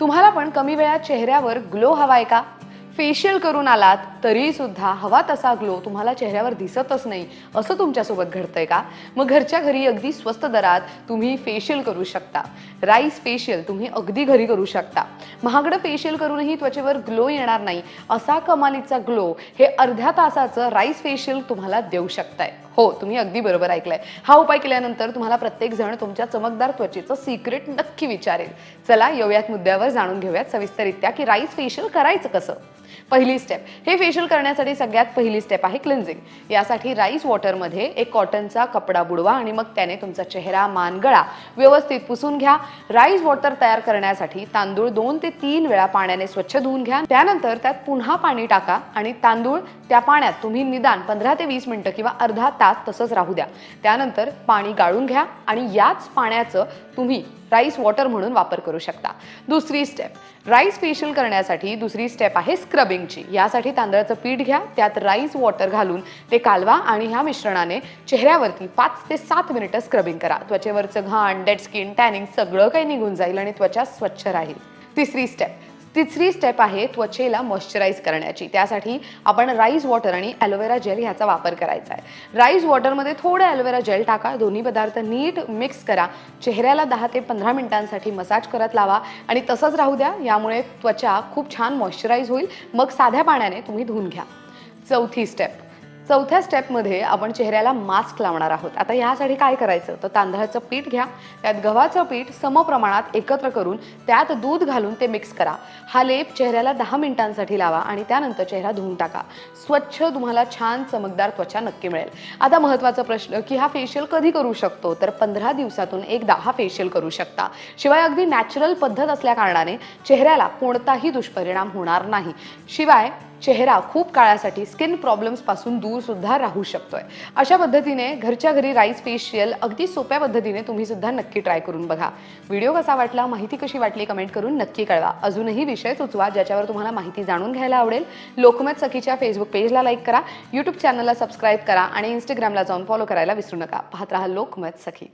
तुम्हाला पण कमी वेळात चेहऱ्यावर ग्लो हवाय का? फेशियल करून आलात तरी सुद्धा हवा तसा ग्लो तुम्हाला चेहऱ्यावर दिसतच नाही. असं तुमच्यासोबत घडतंय का? मग घरच्या घरी अगदी स्वस्त दरात तुम्ही फेशियल करू शकता. राईस फेशियल तुम्ही अगदी घरी करू शकता. महागडं फेशियल करूनही त्वचेवर ग्लो येणार नाही. असा कमालीचा ग्लो हे अर्ध्या तासाचं राईस फेशियल तुम्हाला देऊ शकताय. हो तुम्ही अगदी बरोबर ऐकलंय. हा उपाय केल्यानंतर तुम्हाला प्रत्येक जण तुमच्या चमकदार त्वचेचं सिक्रेट नक्की विचारेल. चला येऊयात मुद्द्यावर जाणून घेऊयात सविस्तरित्या की राईस फेशियल करायचं कसं? पहिली स्टेप हे फेशियल करण्यासाठी सगळ्यात पहिली स्टेप आहे क्लिन्झिंग यासाठी राईस वॉटरमध्ये एक कॉटनचा कपडा बुडवा आणि मग त्याने तुमचा चेहरा मान गळा व्यवस्थित पुसून घ्या. राईस वॉटर तयार करण्यासाठी तांदूळ दोन ते तीन वेळा पाण्याने स्वच्छ धुवून घ्या. त्यानंतर त्यात पुन्हा पाणी टाका आणि तांदूळ त्या पाण्यात तुम्ही निदान पंधरा ते वीस मिनिटं किंवा अर्धा तास तसंच राहू द्या. त्यानंतर पाणी गाळून घ्या आणि याच पाण्याचं तुम्ही राईस वॉटर म्हणून वापर करू शकता. दुसरी स्टेप राईस फेशियल करण्यासाठी दुसरी स्टेप आहे स्क्रबिंगची यासाठी तांदळाचं पीठ घ्या त्यात राईस वॉटर घालून ते कालवा आणि ह्या मिश्रणाने चेहऱ्यावरती पाच ते सात मिनिटं स्क्रबिंग करा. त्वचेवरचं घाण डेड स्किन टॅनिंग सगळं काही निघून जाईल आणि त्वचा स्वच्छ राहील. तिसरी स्टेप तिसरी स्टेप आहे त्वचेला मॉइश्चराईज करण्याची. त्यासाठी आपण राईस वॉटर आणि ॲलोवेरा जेल ह्याचा वापर करायचा आहे. राईस वॉटरमध्ये थोडं ॲलोवेरा जेल टाका दोन्ही पदार्थ नीट मिक्स करा. चेहऱ्याला दहा ते पंधरा मिनिटांसाठी मसाज करत लावा आणि तसंच राहू द्या यामुळे त्वचा खूप छान मॉइश्चराईज होईल. मग साध्या पाण्याने तुम्ही धुवून घ्या. चौथी स्टेप चौथ्या स्टेपमध्ये आपण चेहऱ्याला मास्क लावणार आहोत. आता ह्यासाठी काय करायचं? तर तांदळाचं पीठ घ्या. त्यात गव्हाचं पीठ समप्रमाणात एकत्र करून त्यात दूध घालून ते मिक्स करा. हा लेप चेहऱ्याला दहा मिनिटांसाठी लावा आणि त्यानंतर चेहरा धुवून टाका. स्वच्छ तुम्हाला छान चमकदार त्वचा नक्की मिळेल. आता महत्त्वाचा प्रश्न की हा फेशियल कधी करू शकतो? तर पंधरा दिवसातून एकदा हा फेशियल करू शकता. शिवाय अगदी नॅचरल पद्धत असल्या कारणाने चेहऱ्याला कोणताही दुष्परिणाम होणार नाही. शिवाय चेहरा खूप काळासाठी स्किन प्रॉब्लेम्सपासून दूरसुद्धा राहू शकतोय. अशा पद्धतीने घरच्या घरी राईस फेशियल अगदी सोप्या पद्धतीने तुम्ही सुद्धा नक्की ट्राय करून बघा. व्हिडिओ कसा वाटला माहिती कशी वाटली कमेंट करून नक्की कळवा. अजूनही विषय सुचवा ज्याच्यावर तुम्हाला माहिती जाणून घ्यायला आवडेल लोकमत सखीच्या फेसबुक पेजला लाईक करा यूट्यूब चॅनलला सबस्क्राईब करा आणि इंस्टाग्रामला जाऊन फॉलो करायला विसरू नका. पाहत राहा लोकमत सखी.